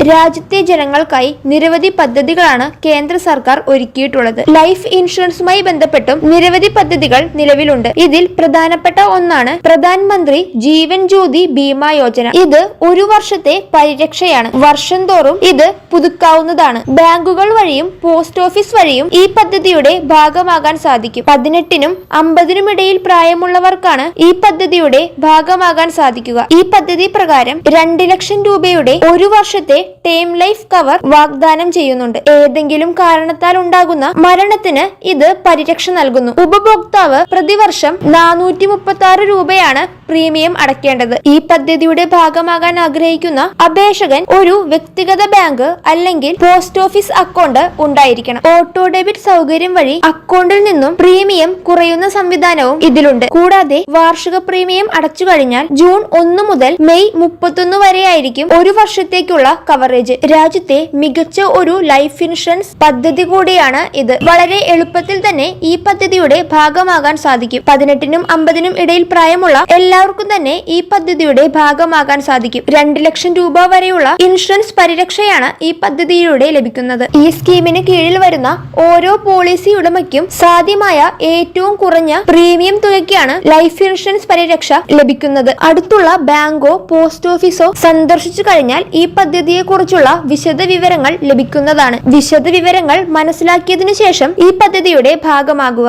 രാജ്യത്തെ ജനങ്ങൾക്കായി നിരവധി പദ്ധതികളാണ് കേന്ദ്ര സർക്കാർ ഒരുക്കിയിട്ടുള്ളത്. ലൈഫ് ഇൻഷുറൻസുമായി ബന്ധപ്പെട്ടും നിരവധി പദ്ധതികൾ നിലവിലുണ്ട്. ഇതിൽ പ്രധാനപ്പെട്ട ഒന്നാണ് പ്രധാനമന്ത്രി ജീവൻ ജ്യോതി ബീമ യോജന. ഇത് ഒരു വർഷത്തെ പരിരക്ഷയാണ്. വർഷം തോറും ഇത് പുതുക്കാവുന്നതാണ്. ബാങ്കുകൾ വഴിയും പോസ്റ്റ് ഓഫീസ് വഴിയും ഈ പദ്ധതിയുടെ ഭാഗമാകാൻ സാധിക്കും. പതിനെട്ടിനും അമ്പതിനും ഇടയിൽ പ്രായമുള്ളവർക്കാണ് ഈ പദ്ധതിയുടെ ഭാഗമാകാൻ സാധിക്കുക. ഈ പദ്ധതി പ്രകാരം രണ്ട് ലക്ഷം രൂപയുടെ ഒരു വർഷത്തെ ടേം ലൈഫ് കവർ വാഗ്ദാനം ചെയ്യുന്നുണ്ട്. ഏതെങ്കിലും കാരണത്താൽ ഉണ്ടാകുന്ന മരണത്തിന് ഇത് പരിരക്ഷ നൽകുന്നു. ഉപഭോക്താവ് പ്രതിവർഷം നാനൂറ്റി രൂപയാണ് പ്രീമിയം അടയ്ക്കേണ്ടത്. ഈ പദ്ധതിയുടെ ഭാഗമാകാൻ ആഗ്രഹിക്കുന്ന അപേക്ഷകൻ ഒരു വ്യക്തിഗത ബാങ്ക് അല്ലെങ്കിൽ പോസ്റ്റ് ഓഫീസ് അക്കൗണ്ട് ഉണ്ടായിരിക്കണം. ഓട്ടോ ഡെബിറ്റ് സൗകര്യം വഴി അക്കൗണ്ടിൽ നിന്നും പ്രീമിയം കുറയുന്ന സംവിധാനവും ഇതിലുണ്ട്. കൂടാതെ വാർഷിക പ്രീമിയം അടച്ചു കഴിഞ്ഞാൽ ജൂൺ ഒന്ന് മുതൽ മെയ് മുപ്പത്തൊന്ന് വരെയായിരിക്കും ഒരു വർഷത്തേക്കുള്ള കവറേജ്. രാജ്യത്തെ മികച്ച ഒരു ലൈഫ് ഇൻഷുറൻസ് പദ്ധതി കൂടിയാണ് ഇത്. വളരെ എളുപ്പത്തിൽ തന്നെ ഈ പദ്ധതിയുടെ ഭാഗമാകാൻ സാധിക്കും. പതിനെട്ടിനും അമ്പതിനും ഇടയിൽ പ്രായമുള്ള എല്ലാവർക്കും തന്നെ ഈ പദ്ധതിയുടെ ഭാഗമാകാൻ സാധിക്കും. രണ്ട് ലക്ഷം രൂപ വരെയുള്ള ഇൻഷുറൻസ് പരിരക്ഷയാണ് ഈ പദ്ധതിയിലൂടെ ലഭിക്കുന്നത്. ഈ സ്കീമിന് കീഴിൽ വരുന്ന ഓരോ പോളിസി ഉടമയ്ക്കും സാധ്യമായ ഏറ്റവും കുറഞ്ഞ പ്രീമിയം തുകയ്ക്കാണ് ലൈഫ് ഇൻഷുറൻസ് പരിരക്ഷ ലഭിക്കുന്നത്. അടുത്തുള്ള ബാങ്കോ പോസ്റ്റ് ഓഫീസോ സന്ദർശിച്ചു കഴിഞ്ഞാൽ ഈ പദ്ധതിയെ കുറിച്ചുള്ള വിശദ വിവരങ്ങൾ ലഭിക്കുന്നതാണ്. വിശദ വിവരങ്ങൾ മനസ്സിലാക്കിയതിനു ശേഷം ഈ പദ്ധതിയുടെ ഭാഗമാകുക.